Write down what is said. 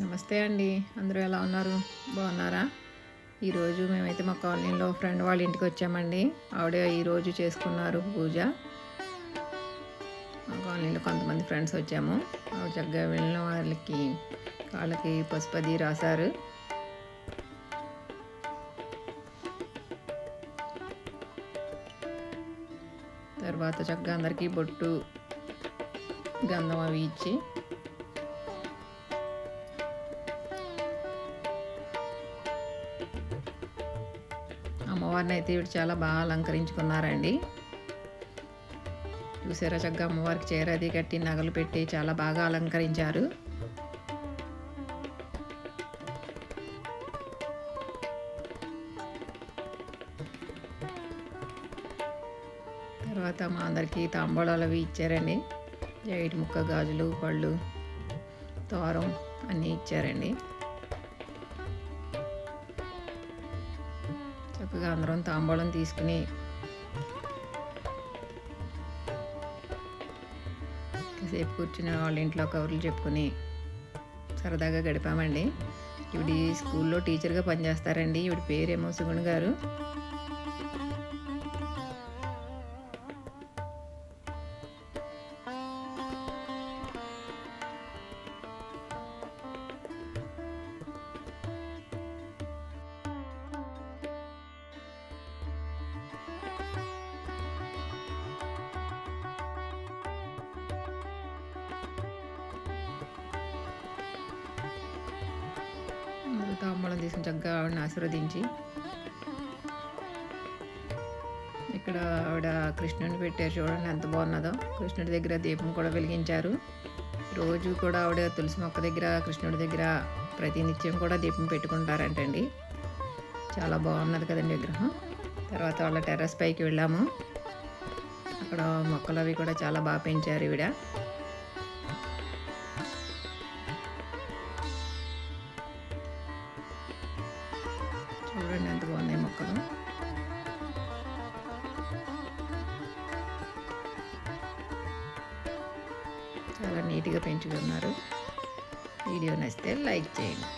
నమస్తే అండి. అందరూ ఎలా ఉన్నారు? బాగున్నారా? ఈరోజు మేమైతే మా కాలనీలో ఫ్రెండ్ వాళ్ళ ఇంటికి వచ్చామండి. ఆవిడ ఈరోజు చేసుకున్నారు పూజ. మా కాలనీలో కొంతమంది ఫ్రెండ్స్ వచ్చాము. ఆవిడ చక్కగా వెళ్ళిన వాళ్ళకి వాళ్ళకి పసుపది రాశారు. తర్వాత చక్కగా అందరికీ బొట్టు గంధం అవి ఇచ్చి అమ్మవారిని అయితే ఇవి చాలా బాగా అలంకరించుకున్నారండి. చూసారా చక్కగా అమ్మవారికి చీర అది కట్టి నగలు పెట్టి చాలా బాగా అలంకరించారు. తర్వాత మా అందరికీ తాంబూలాలు అవి ఇచ్చారండి. జైట్ ముక్క గాజులు పళ్ళు తోరం అన్నీ ఇచ్చారండి. చక్కగా అందరం తాంబూలం తీసుకుని సేపు కూర్చుని వాళ్ళ ఇంట్లో కబుర్లు చెప్పుకుని సరదాగా గడిపామండి. ఇవిడి స్కూల్లో టీచర్గా పనిచేస్తారండి. ఇవిడి పేరేమో సుగుణ్ గారు. తాంబూలం తీసుకుని చక్కగా ఆవిడని ఆశీర్వదించి ఇక్కడ ఆవిడ కృష్ణుని పెట్టారు చూడండి ఎంత బాగున్నదో. కృష్ణుడి దగ్గర దీపం కూడా వెలిగించారు. రోజు కూడా ఆవిడ తులసి మొక్క దగ్గర కృష్ణుడి దగ్గర ప్రతినిత్యం కూడా దీపం పెట్టుకుంటారంటండి. చాలా బాగున్నది కదండి విగ్రహం. తర్వాత వాళ్ళ టెర్రస్ పైకి వెళ్ళాము. అక్కడ మొక్కలు అవి కూడా చాలా బాగా పెంచారు ఈవిడ. చూడండి ఎంత బాగున్నాయి మొక్కలు. చాలా నీట్గా పెంచుకున్నారు. వీడియో నచ్చితే లైక్ చేయండి.